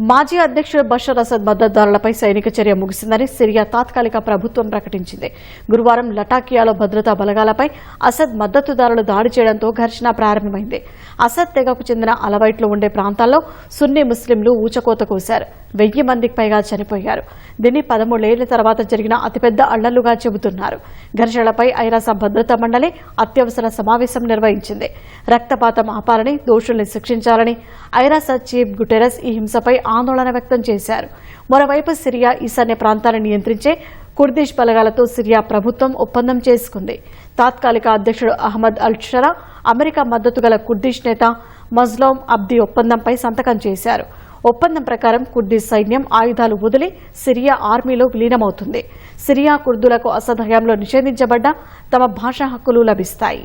మాజీ అధ్యక్షుడు బషర్ అసద్ మద్దతుదారులపై సైనిక చర్య ముగిసిందని సిరియా తాత్కాలిక ప్రభుత్వం ప్రకటించింది. గురువారం లటాకియాలో భద్రతా బలగాలపై అసద్ మద్దతుదారులు దాడి చేయడంతో ఘర్షణ ప్రారంభమైంది. అసద్ తెగకు చెందిన అలవైట్లు ఉండే ప్రాంతాల్లో సున్నీ ముస్లింలు ఊచకోత కోశారు. వెయ్యి మందికి పైగా చనిపోయారు. దీన్ని పదమూడేళ్ళ తర్వాత జరిగిన అతిపెద్ద అళ్ళలుగా చెబుతున్నారు. ఘర్షణలపై ఐరాస భద్రతా మండలి అత్యవసర సమావేశం నిర్వహించింది. రక్తపాతం ఆపాలని దోషుల్ని శిక్షించాలని ఐరాస చీఫ్ గుటెరస్ ఈ హింసపై ఆందోళన వ్యక్తం చేశారు. మరోవైపు సిరియా ఈశాన్య ప్రాంతాన్ని నియంత్రించే కుర్దిష్ బలగాలతో సిరియా ప్రభుత్వం ఒప్పందం చేసుకుంది. తాత్కాలిక అధ్యక్షుడు అహ్మద్ అల్ షరా అమెరికా మద్దతు గల కుర్దిష్ నేత మజ్లోం అబ్ది ఒప్పందంపై సంతకం చేశారు. ఒప్పందం ప్రకారం కుర్దిష్ సైన్యం ఆయుధాలు వదిలి సిరియా ఆర్మీలో విలీనమవుతుంది. సిరియా కుర్దులకు అసద్ హయాంలో నిషేధించబడ్డ తమ భాషా హక్కులు లభిస్తాయి.